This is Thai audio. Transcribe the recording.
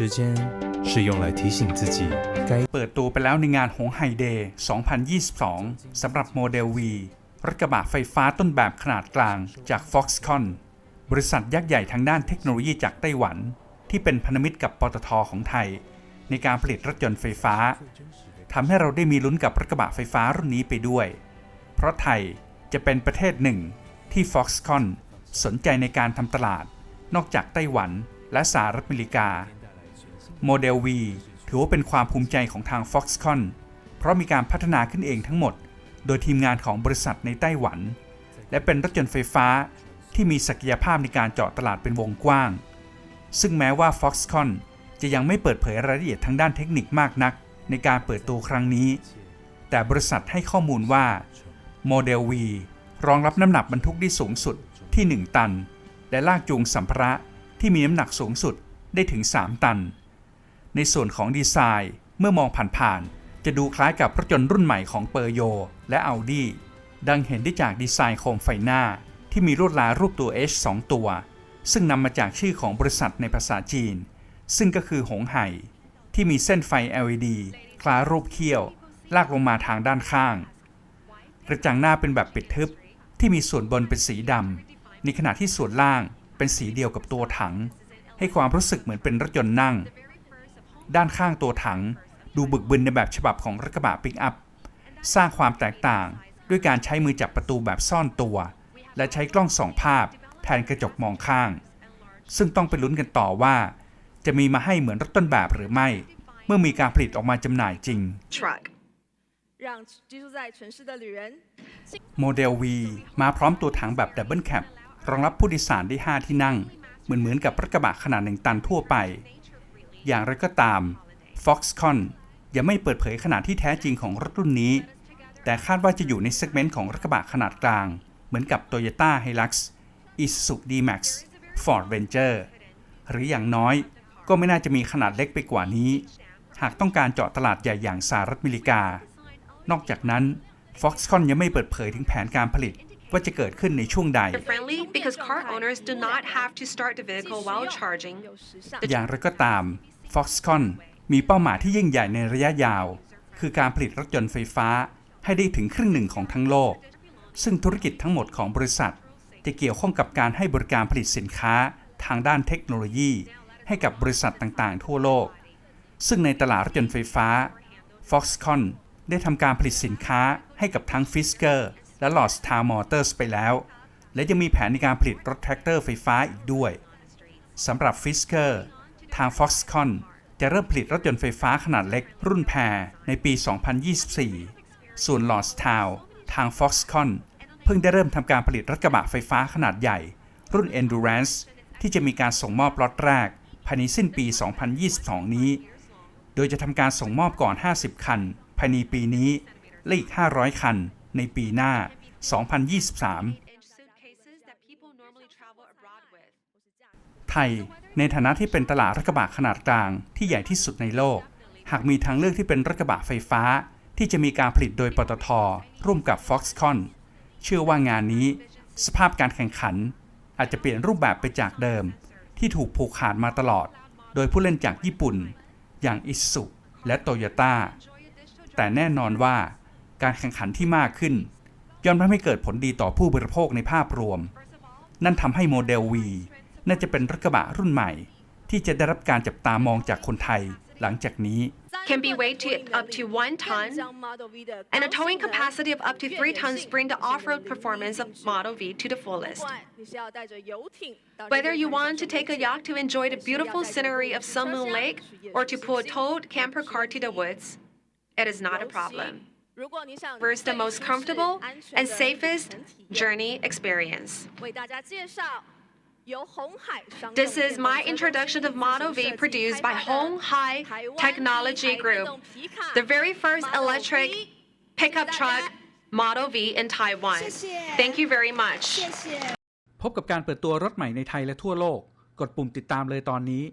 时间是用来提醒自己该 เปิดตัวไปแล้วในงานหงไฮเดย์ 2022 สำหรับโมเดล V รถกระบะไฟฟ้าต้นแบบขนาดกลางจาก Foxconn บริษัทยักษ์ใหญ่ทางด้านเทคโนโลยีจากไต้หวัน ที่เป็นพันธมิตรกับปตทของไทย ในการผลิตรถยนต์ไฟฟ้าทำให้เราได้มีลุ้นกับรถกระบะไฟฟ้ารุ่นนี้ไปด้วย เพราะไทยจะเป็นประเทศหนึ่งที่ Foxconn สนใจในการทำตลาด นอกจากไต้หวันและสหรัฐอเมริกา โมเดล V ถือว่าเป็นความภูมิใจของทาง Foxconn เพราะมีการพัฒนาขึ้นเองทั้งหมด โดยทีมงานของบริษัทในไต้หวัน และเป็นรถยนต์ไฟฟ้าที่มีศักยภาพในการเจาะตลาดเป็นวงกว้าง ซึ่งแม้ว่า Foxconn จะยังไม่เปิดเผยรายละเอียดทางด้านเทคนิคมากนัก ในการเปิดตัวครั้งนี้ แต่บริษัทให้ข้อมูลว่าโมเดล V รองรับน้ำหนักบรรทุกได้สูงสุดที่ 1 ตัน และลากจูงสัมภาระที่มีน้ำหนักสูงสุดได้ถึง 3 ตัน ในส่วนของดีไซน์เมื่อมองผ่านๆจะดูคล้ายกับรถยนต์รุ่นใหม่ของเปอร์โยและ Audi ดังเห็นได้จากดีไซน์โคมไฟหน้า ที่มีลวดลายรูปตัว H 2 ตัว ซึ่งนำมาจากชื่อของบริษัทในภาษาจีน ซึ่งก็คือหงไห่ ที่มีเส้นไฟ LED คล้ายรูปเขี้ยว ลากลงมาทางด้านข้าง กระจังหน้าเป็นแบบปิดทึบ ที่มีส่วนบนเป็นสีดำในขณะที่ส่วนล่างเป็นสีเดียวกับตัวถัง ให้ความรู้สึกเหมือนเป็นรถยนต์นั่ง ด้านข้างตัวถัง ดูบึกบึนในแบบฉบับของรถกระบะปิกอัพ สร้างความแตกต่างด้วยการใช้มือจับประตูแบบซ่อนตัว และใช้กล้องส่องภาพ แทนกระจกมองข้าง ซึ่งต้องไปลุ้นกันต่อว่า จะมีมาให้เหมือนรถต้นแบบหรือไม่ เมื่อมีการผลิตออกมาจำหน่ายจริง โมเดล V มาพร้อมตัวถังแบบดับเบิลแคปรองรับผู้โดยสารได้ 5 ที่นั่ง เหมือนเหมือนกับรถกระบะขนาดหนึ่งตันทั่วไป อย่างไรก็ตาม Foxconn ยังไม่เปิดเผยขนาดที่แท้จริงของรถรุ่นนี้ แต่คาดว่าจะอยู่ในเซกเมนต์ของรถกระบะขนาดกลาง เหมือนกับ Toyota Hilux Isuzu D-Max Ford Ranger หรืออย่างน้อยก็ไม่น่าจะมีขนาดเล็กไปกว่านี้ หากต้องการเจาะตลาดใหญ่อย่างสหรัฐอเมริกา นอกจากนั้น Foxconn ยังไม่เปิดเผยถึงแผนการผลิตว่าจะเกิดขึ้นในช่วงใด อย่างไรก็ตาม Foxconn มีเป้าหมายที่ยิ่งใหญ่ในระยะยาว คือการผลิตรถยนต์ไฟฟ้าให้ได้ถึงครึ่งหนึ่งของทั้งโลก ซึ่งธุรกิจทั้งหมดของบริษัท จะเกี่ยวข้องกับการให้บริการผลิตสินค้าทางด้านเทคโนโลยี ให้กับบริษัทต่างๆ ทั่วโลก ซึ่งในตลาดรถยนต์ไฟฟ้า Foxconn ได้ทำการผลิตสินค้าให้กับทั้ง Fisker และ Lordstown Motors ไปแล้ว และยังมีแผนในการผลิตรถแทรกเตอร์ไฟฟ้าอีกด้วยสำหรับ Fisker ทาง Foxconn จะเริ่มผลิตรถยนต์ไฟฟ้าขนาดเล็กรุ่นแพรในปี 2024 ส่วน Lordstown ทาง Foxconn เพิ่งได้เริ่มทำการผลิตรถกระบะไฟฟ้าขนาดใหญ่ รุ่น Endurance ที่จะมีการส่งมอบล็อตแรก ภายในสิ้นปี 2022 นี้ โดยจะทำการส่งมอบก่อน 50 คัน ภายในปีนี้ และอีก 500 คัน ในปีหน้า 2023 ไทย ในฐานะที่เป็นตลาดรถกระบะขนาดกลางที่ใหญ่ที่สุดในโลก หากมีทางเลือกที่เป็นรถกระบะไฟฟ้า ที่จะมีการผลิตโดยปตท ร่วมกับ Foxconn เชื่อว่างานนี้ สภาพการแข่งขัน อาจจะเปลี่ยนรูปแบบไปจากเดิม ที่ถูกผูกขาดมาตลอด โดยผู้เล่นจากญี่ปุ่น อย่างอิสุและโตโยต้าแต่แน่นอนว่าการแข่งขันที่มากขึ้นย่อมทำให้เกิดผลดีต่อผู้บริโภคในภาพรวม นั่นทำให้โมเดล V น่าจะเป็นรถกระบะรุ่นใหม่ ที่จะได้รับการจับตามองจากคนไทยหลังจากนี้ can be weighed to up to 1 ton and a towing capacity of up to 3 tons bring the off-road performance of Model V to the fullest. Whether you want to take a yacht to enjoy the beautiful scenery of Sun Moon Lake or to pull a towed camper car to the woods, it is not a problem. First, the most comfortable and safest journey experience. This is my introduction of Model V produced by Honghai Technology Group, the very first electric pickup truck Model V in Taiwan. Thank you very much. พบกับการเปิดตัวรถใหม่ในไทยและทั่วโลก กดปุ่มติดตามเลยตอนนี้